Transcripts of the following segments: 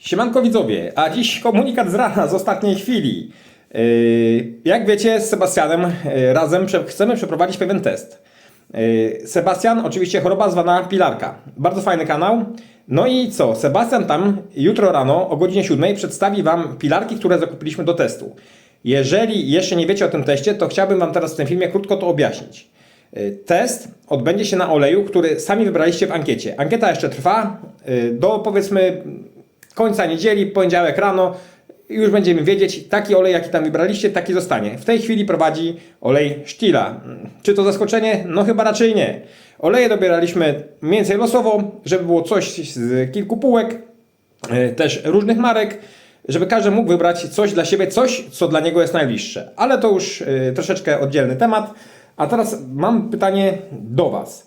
Siemanko widzowie, a dziś komunikat z rana z ostatniej chwili. Yy, Jak wiecie, z Sebastianem yy, razem chcemy przeprowadzić pewien test. Yy, Sebastian, oczywiście choroba zwana pilarka. Bardzo fajny kanał. No i co? Sebastian tam jutro rano o godzinie 7 przedstawi Wam pilarki, które zakupiliśmy do testu. Jeżeli jeszcze nie wiecie o tym teście, to chciałbym Wam teraz w tym filmie krótko to objaśnić. Test odbędzie się na oleju, który sami wybraliście w ankiecie. Ankieta jeszcze trwa do powiedzmy końca niedzieli, poniedziałek rano. Już będziemy wiedzieć, taki olej, jaki tam wybraliście, taki zostanie. W tej chwili prowadzi olej Stila. Czy to zaskoczenie? No chyba raczej nie. Oleje dobieraliśmy mniej więcej losowo, żeby było coś z kilku półek, y, też różnych marek, żeby każdy mógł wybrać coś dla siebie, coś, co dla niego jest najbliższe. Ale to już y, troszeczkę oddzielny temat. A teraz mam pytanie do Was.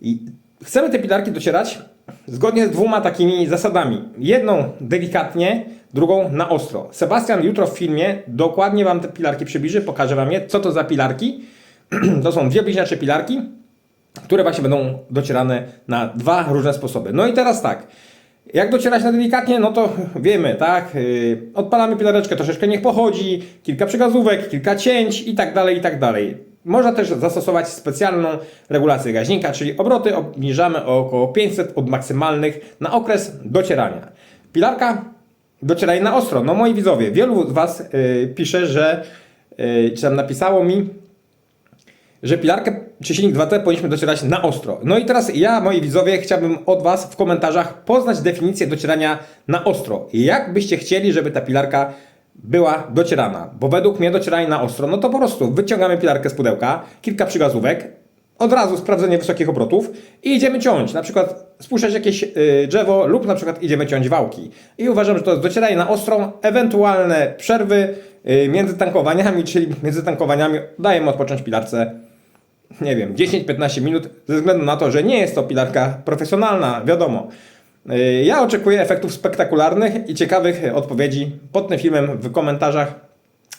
I chcemy te pilarki docierać zgodnie z dwoma takimi zasadami. Jedną delikatnie, drugą na ostro. Sebastian jutro w filmie dokładnie Wam te pilarki przybliży, pokaże Wam je, co to za pilarki. to są dwie bliźniacze pilarki, które właśnie będą docierane na dwa różne sposoby. No i teraz tak. Jak docierać na delikatnie, no to wiemy, tak? Yy, Odpalamy pilareczkę, troszeczkę niech pochodzi, kilka przygazówek, kilka cięć i tak dalej, i tak dalej. Można też zastosować specjalną regulację gaźnika, czyli obroty obniżamy o około 500 od maksymalnych na okres docierania. Pilarka docieraj na ostro. No moi widzowie, wielu z Was yy, pisze, że, yy, czy tam napisało mi, że pilarkę czy silnik 2T powinniśmy docierać na ostro. No i teraz ja, moi widzowie, chciałbym od Was w komentarzach poznać definicję docierania na ostro. Jak byście chcieli, żeby ta pilarka była docierana? Bo według mnie docieranie na ostro, no to po prostu wyciągamy pilarkę z pudełka, kilka przygazówek, od razu sprawdzenie wysokich obrotów i idziemy ciąć. Na przykład spuszczać jakieś y, drzewo lub na przykład idziemy ciąć wałki. I uważam, że to jest docieranie na ostrą, ewentualne przerwy y, między tankowaniami, czyli między tankowaniami dajemy odpocząć pilarce nie wiem, 10-15 minut, ze względu na to, że nie jest to pilarka profesjonalna, wiadomo. Yy, Ja oczekuję efektów spektakularnych i ciekawych odpowiedzi pod tym filmem w komentarzach,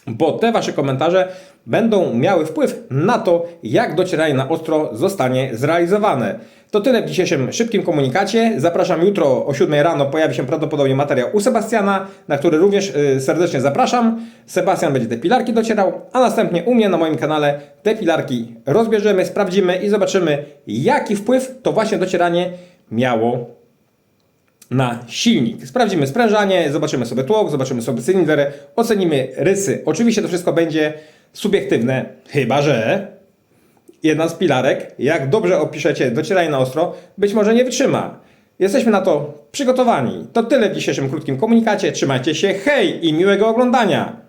bo te Wasze komentarze będą miały wpływ na to, jak docieranie na ostro zostanie zrealizowane. To tyle w dzisiejszym szybkim komunikacie. Zapraszam jutro o 7 rano, pojawi się prawdopodobnie materiał u Sebastiana, na który również y, serdecznie zapraszam. Sebastian będzie te pilarki docierał, a następnie u mnie na moim kanale te pilarki rozbierzemy, sprawdzimy i zobaczymy, jaki wpływ to właśnie docieranie miało na silnik. Sprawdzimy sprężanie, zobaczymy sobie tłok, zobaczymy sobie cylinder, ocenimy rysy. Oczywiście to wszystko będzie subiektywne, chyba że jedna z pilarek, jak dobrze opiszecie docieranie na ostro, być może nie wytrzyma. Jesteśmy na to przygotowani. To tyle w dzisiejszym krótkim komunikacie. Trzymajcie się, hej i miłego oglądania!